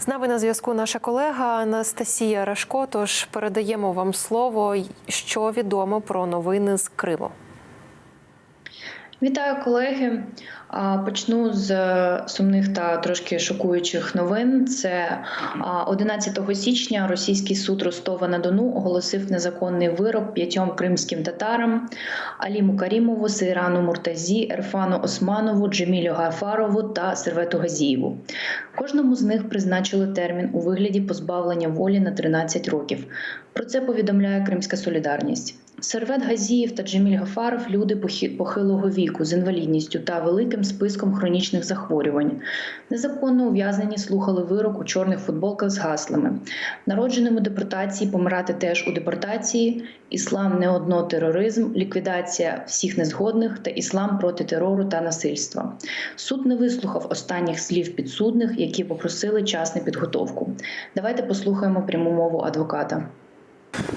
З нами на зв'язку наша колега Анастасія Рашко. Тож передаємо вам слово, що відомо про новини з Криму. Вітаю колеги. Почну з е, сумних та трошки шокуючих новин. Це а, 11 січня російський суд Ростова на Дону оголосив незаконний вирок п'ятьом кримським татарам: Аліму Карімову, Сейрану Муртазі, Ерфану Османову, Джемілю Гафарову та Сервету Газієву. Кожному з них призначили термін у вигляді позбавлення волі на 13 років. Про це повідомляє Кримська Солідарність. Сервет Газіїв та Джеміль Гафаров люди похи- похилого віку з інвалідністю та великим списком хронічних захворювань. Незаконно ув'язнені слухали вирок у чорних футболках з гаслами. Народженим у депортації помирати теж у депортації, іслам не одно тероризм, ліквідація всіх незгодних та іслам проти терору та насильства. Суд не вислухав останніх слів підсудних, які попросили час на підготовку. Давайте послухаємо пряму мову адвоката.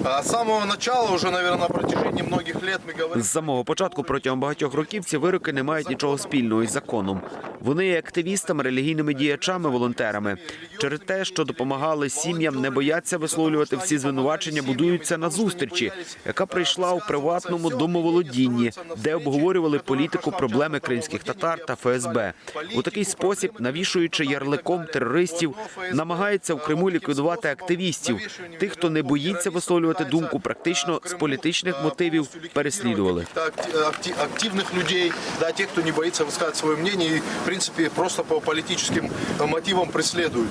А самого начала, уже, наверное, на протяжении многих лет мы говорим... З самого початку протягом багатьох років ці вироки не мають нічого спільного із законом. Вони є активістами, релігійними діячами, волонтерами. Через те, що допомагали сім'ям, не бояться висловлювати всі звинувачення, будуються на зустрічі, яка прийшла у приватному домоволодінні, де обговорювали політику, проблеми кримських татар та ФСБ. У такий спосіб, навішуючи ярликом терористів, намагається в Криму ліквідувати активістів, тих, хто не боїться висловлювати думку, практично з політичних мотивів переслідували. Каких-то акти- акти- активных людей, да, тех, кто не боится высказать свое мнение и, в принципе, просто по политическим э, мотивам преследуют.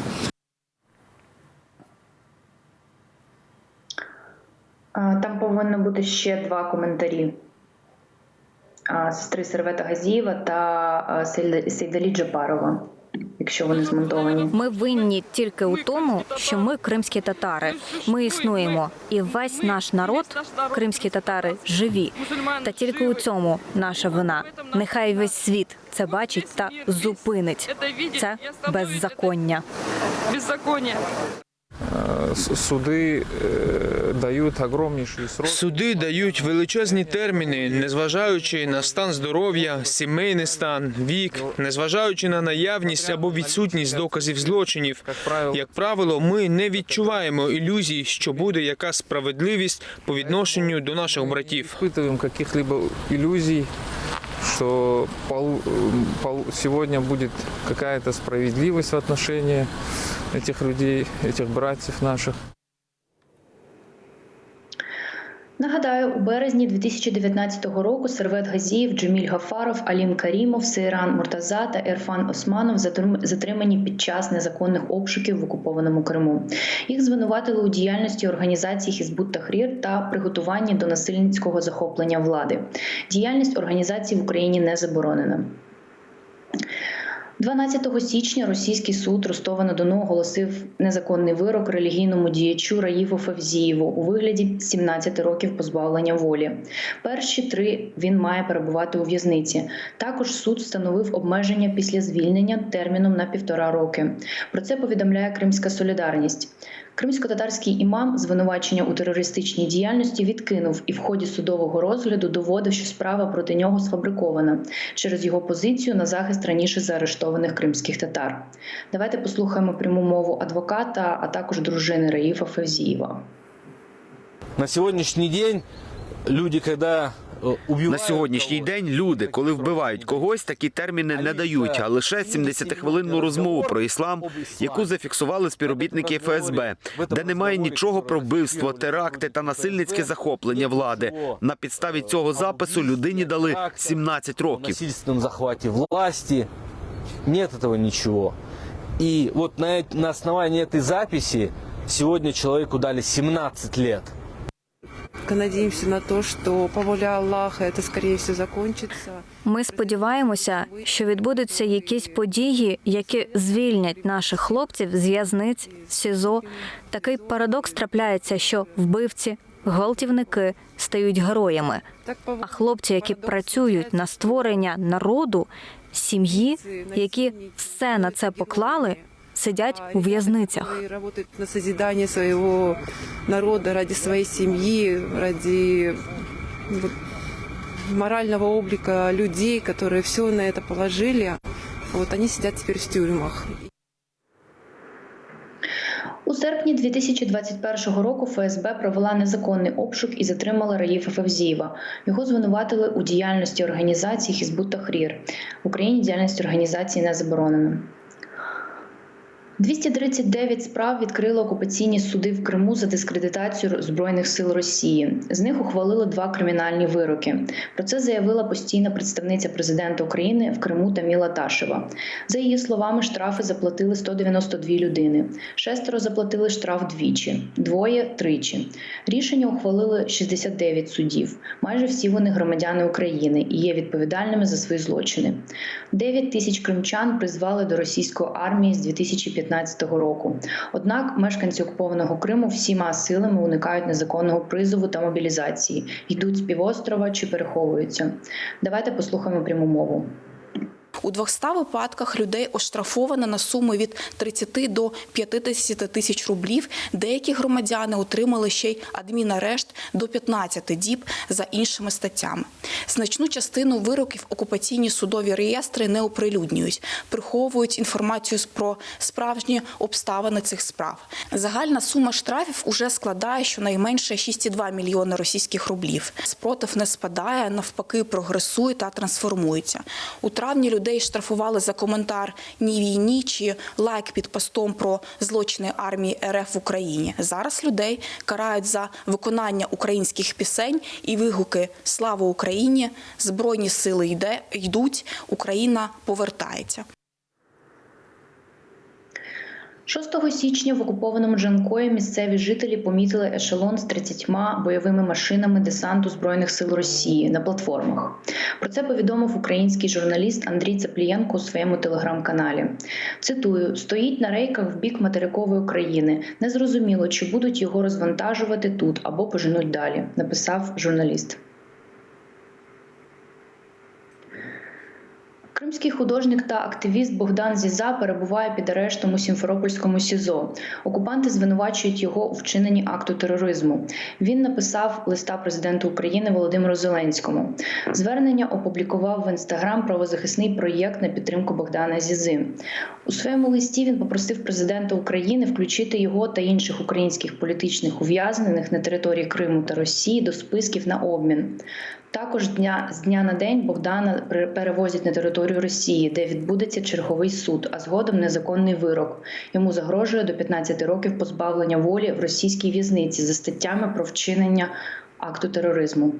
А, Там повинно бути ще два коментарі. А, Сестри Сервета Газієва та а, Сейд- Сейдалі Джапарова, якщо вони змонтовані. Ми винні тільки у тому, що ми кримські татари. Ми існуємо, і весь наш народ, кримські татари, живі. Та тільки у цьому наша вина. Нехай весь світ це бачить та зупинить. Це беззаконня. беззаконие. С- суди е, дають огромніші сроки. Суди дають величезні терміни, незважаючи на стан здоров'я, сімейний стан, вік, незважаючи на наявність або відсутність доказів злочинів. Як правило, ми не відчуваємо ілюзій, що буде якась справедливість по відношенню до наших братів. Испытываем каких-либо иллюзий, что пол, пол, сегодня будет какая-то справедливость в отношении этих людей, этих братьев наших. Нагадаю, у березні 2019 року Сервет Газіїв, Джеміль Гафаров, Алім Карімов, Сейран Муртаза та Ерфан Османов затрим- затримані під час незаконних обшуків в окупованому Криму. Їх звинуватили у діяльності організації Хізбут Тахрір та приготуванні до насильницького захоплення влади. Діяльність організації в Україні не заборонена. 12 січня російський суд Ростова на Дону оголосив незаконний вирок релігійному діячу Раїву Фавзієву у вигляді 17 років позбавлення волі. Перші три він має перебувати у в'язниці. Також суд встановив обмеження після звільнення терміном на півтора роки. Про це повідомляє Кримська Солідарність. Кримсько-татарський імам звинувачення у терористичній діяльності відкинув і в ході судового розгляду доводив, що справа проти нього сфабрикована через його позицію на захист раніше заарештованих кримських татар. Давайте послухаємо пряму мову адвоката, а також дружини Раїфа Февзієва. На сегодняшний день люди, убивают На сьогоднішній день люди, коли вбивають когось, такі терміни не дають, а лише 70-хвилинну розмову про іслам, яку зафіксували співробітники ФСБ, де немає нічого про вбивство, теракти та насильницьке захоплення влади. На підставі цього запису людині дали 17 в років. насильственном захвате власти. Нет этого ничего. И вот на, эт- на основании этой записи сегодня человеку дали 17 лет. Надеемся на то, что по воле Аллаха это скорее всего закончится. Ми сподіваємося, що відбудуться якісь події, які звільнять наших хлопців з в'язниць, СІЗО. Такий парадокс трапляється, що вбивці, гвалтівники стають героями. А хлопці, які працюють на створення народу, сім'ї, які все на це поклали, сидять у в'язницях. которые работают на созидание своего народа ради своей семьи, ради вот, морального облика людей, которые все на это положили. Вот они сидят теперь в тюрьмах. У серпні 2021 року ФСБ провела незаконний обшук і затримала Раїфа Февзієва. Його звинуватили у діяльності організації Хізбут Тахрір. В Україні діяльність організації не заборонена. 239 справ відкрили окупаційні суди в Криму за дискредитацію збройних сил Росії. З них ухвалили два кримінальні вироки. Про це заявила постійна представниця президента України в Криму Таміла Ташева. За її словами, штрафи заплатили 192 людини. Шестеро заплатили штраф двічі, двоє тричі. Рішення ухвалили 69 суддів. Майже всі вони громадяни України і є відповідальними за свої злочини. 9 тисяч кримчан призвали до російської армії з 2015 року. Однак мешканці окупованого Криму всіма силами уникають незаконного призову та мобілізації, йдуть з півострова чи переховуються. Давайте послухаємо пряму мову. У 200 випадках людей оштрафовано на суму від 30 до 50 тисяч рублів. Деякі громадяни отримали ще й адмінарешт до 15 діб за іншими статтями. Значну частину вироків окупаційні судові реєстри не оприлюднюють, приховують інформацію про справжні обставини цих справ. Загальна сума штрафів уже складає щонайменше 6,2 мільйони російських рублів. Спротив не спадає, навпаки, прогресує та трансформується. У травні людей штрафували за коментар ні війні чи лайк під постом про злочини армії РФ в Україні. Зараз людей карають за виконання українських пісень і вигуки Слава Україні! Збройні сили йде йдуть, Україна повертається. 6 січня в окупованому Джанкої місцеві жителі помітили ешелон з 30 бойовими машинами десанту збройних сил Росії на платформах. Про це повідомив український журналіст Андрій Цаплієнко у своєму телеграм-каналі. Цитую: стоїть на рейках в бік материкової України. Незрозуміло, чи будуть його розвантажувати тут або поженуть далі. Написав журналіст. Кримський художник та активіст Богдан Зіза перебуває під арештом у Сімферопольському СІЗО. Окупанти звинувачують його у вчиненні акту тероризму. Він написав листа президенту України Володимиру Зеленському. Звернення опублікував в інстаграм правозахисний проєкт на підтримку Богдана Зізи. У своєму листі він попросив президента України включити його та інших українських політичних ув'язнених на території Криму та Росії до списків на обмін. Також дня з дня на день Богдана пере- перевозять на територію Росії, де відбудеться черговий суд, а згодом незаконний вирок. Йому загрожує до 15 років позбавлення волі в російській в'язниці за статтями про вчинення акту тероризму.